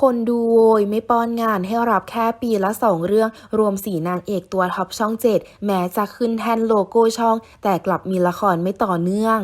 คนดูโวยไม่ป้อนงานให้รับแค่ปีละสองเรื่อง รวมสีนางเอกตัวท็อปช่องเจ็ดแม้จะขึ้นแทนโลโก้ช่อง แต่กลับมีละครไม่ต่อเนื่อง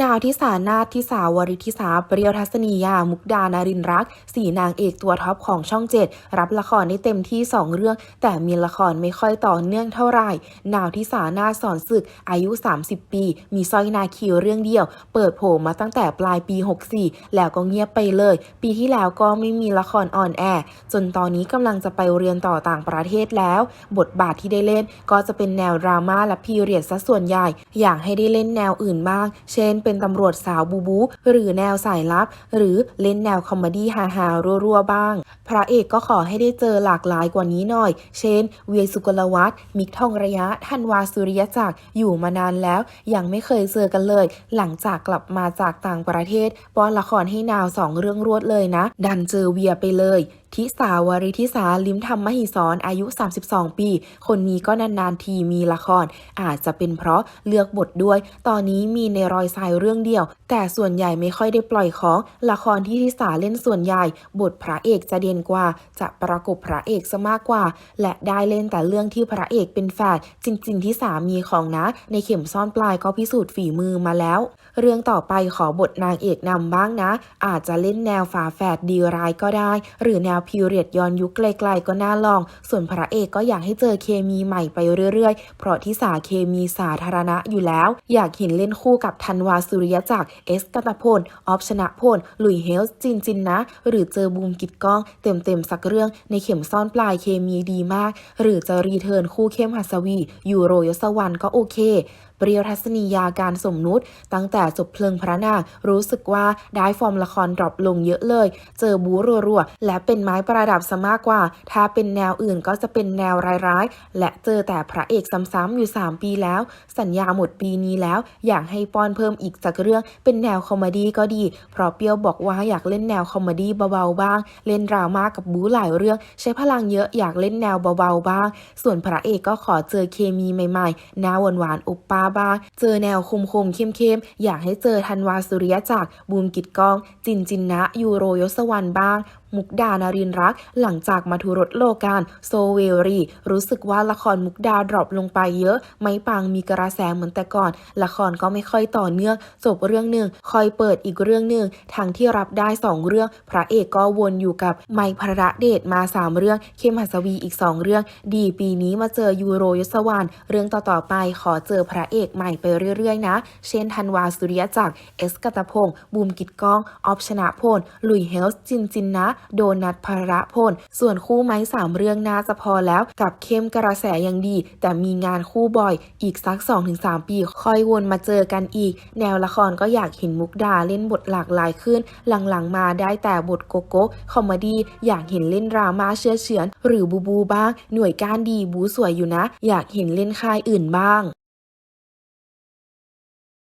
นาวทิสานาทิสาวริทิสาเปรียวทัศนียา มุกดานารินรักสี่นางเอกตัวท็อปของช่องเจ็ดรับละครได้เต็มที่สองเรื่อง แต่มีละครไม่ค่อยต่อเนื่องเท่าไหร่นาวทิสานาสอนศึกอายุ 30 ปี มีสร้อยนาคีเรื่องเดียว เปิดโผมาตั้งแต่ปลายปี 64 แล้วก็เงียบไปเลย ปีที่แล้วก็ไม่มีละครออนแอร์จนตอนนี้กำลังจะไปเรียนต่อต่างประเทศแล้ว บทบาทที่ได้เล่นก็จะเป็นแนวดราม่าและพีเรียดซะส่วนใหญ่ อยากให้ได้เล่นแนวอื่นบ้างเช่นเป็นตำรวจสาวบูบู หรือแนวสายลับ หรือเล่นแนวคอมเมดี้ฮาๆรัวๆบ้าง พระเอกก็ขอให้ได้เจอหลากหลายกว่านี้หน่อย เช่น เวียสุกลวัฒน์มิกทองระยะธันวาสุริยจักรอยู่มานานแล้ว ยังไม่เคยเจอกันเลย หลังจากกลับมาจากต่างประเทศป้อนละครให้นาวสองเรื่องรวดเลยนะ ดันเจอเวียไปเลย ทิสาวริทิสาลิมธรรมมหิศรอายุ 32 ปี คนนี้ก็นานๆทีมีละคร อาจจะเป็นเพราะเลือกบทด้วย ตอนนี้มีในรอยทรายเรื่องเดียว แต่ส่วนใหญ่ไม่ค่อยได้ปล่อยของ ละครที่ทิสาเล่นส่วนใหญ่ บทพระเอกจะเด่นกว่า จะประกบพระเอกซะมากกว่า และได้เล่นแต่เรื่องที่พระเอกเป็นแฝดจริง ๆ ที่สามีของนะ ในเข็มซ่อนปลายก็พิสูจน์ฝีมือมาแล้ว เรื่องต่อไปขอบทนางเอกนำบ้างนะ อาจจะเล่นแนวฝาแฝดดีร้ายก็ได้ หรือแนวพีเรียดย้อนยุคไกลๆก็น่าลอง ส่วนพระเอกก็อยากให้เจอเคมีใหม่ไปเรื่อยๆ เพราะที่สาเคมีสาธารณะอยู่แล้ว อยากเห็นเล่นคู่กับธันวาสุริยจักร เอสกัตพล ออฟชนะพล ลุยเฮลส์จินจินนะ หรือเจอบูมกิดก้อง เต็มๆสักเรื่องในเข็มซ่อนปลายเคมีดีมาก หรือจะรีเทิร์นคู่เข้มหัสวี ยูโรยศวรรณก็โอเค เปรียวทัศนียาการสมนุษย์ ตั้งแต่จบเพลิงพระนางรู้สึกว่าได้ฟอร์มละครดรอปลงเยอะเลย เจอบูรัวๆ และเป็นไม้ประดับซะมากกว่า ถ้าเป็นแนวอื่นก็จะเป็นแนวร้ายๆ และเจอแต่พระเอกซ้ำๆอยู่ 3 ปีแล้ว สัญญาหมดปีนี้แล้ว อยากให้ป้อนเพิ่มอีกสักเรื่องเป็นแนวคอมเมดี้ก็ดี เพราะเปรียวบอกว่าอยากเล่นแนวคอมเมดี้เบาๆบ้าง เล่นดราม่ากับบูหลายเรื่อง ใช้พลังเยอะอยากเล่นแนวเบาๆบ้าง ส่วนพระเอกก็ขอเจอเคมีใหม่ๆหน้าหวานๆอุปป้าบ้าง เจอแนวคมๆเข้มๆอยากให้เจอธันวาสุริยจักรบูมกิจกอง จินจินนะ ยูโรยศวรรณบ้าง มุกดานารินรัก หลังจากมาทุรสโลการโซเวรี รู้สึกว่าละครมุกดาดรอปลงไปเยอะ ไม่ปังมีกระแสเหมือนแต่ก่อน ละครก็ไม่ค่อยต่อเนื่อง จบเรื่องหนึ่งคอยเปิดอีกเรื่องหนึ่งทั้งที่รับได้สองเรื่อง พระเอกก็วนอยู่กับไมค์พระเดชมาสามเรื่อง เข้มหัสวีอีกสองเรื่อง ดีปีนี้มาเจอยูโรยศวรรณเรื่องต่อๆไปขอเจอพระเอกใหม่ไปเรื่อยๆนะ เช่นธันวาสุริยจักรเอสกัตพงศ์บูมกิดกอง ออฟชนะพลลุยเฮลส์จินจินนะโดนัทพระพล ส่วนคู่ไม้สามเรื่องน่าจะพอแล้วกับเข้มกระแสยังดี แต่มีงานคู่บ่อยอีกสัก 2-3 ปี ค่อยวนมาเจอกันอีก แนวละครก็อยากเห็นมุกดาเล่นบทหลากหลายขึ้น หลังๆมาได้แต่บทโกโก้คอมเมดี้อยากเห็นเล่นดราม่าเชื่อเฉือน หรือบูบูบ้าง หน่วยก้านดีบูสวยอยู่นะ อยากเห็นเล่นค่ายอื่นบ้าง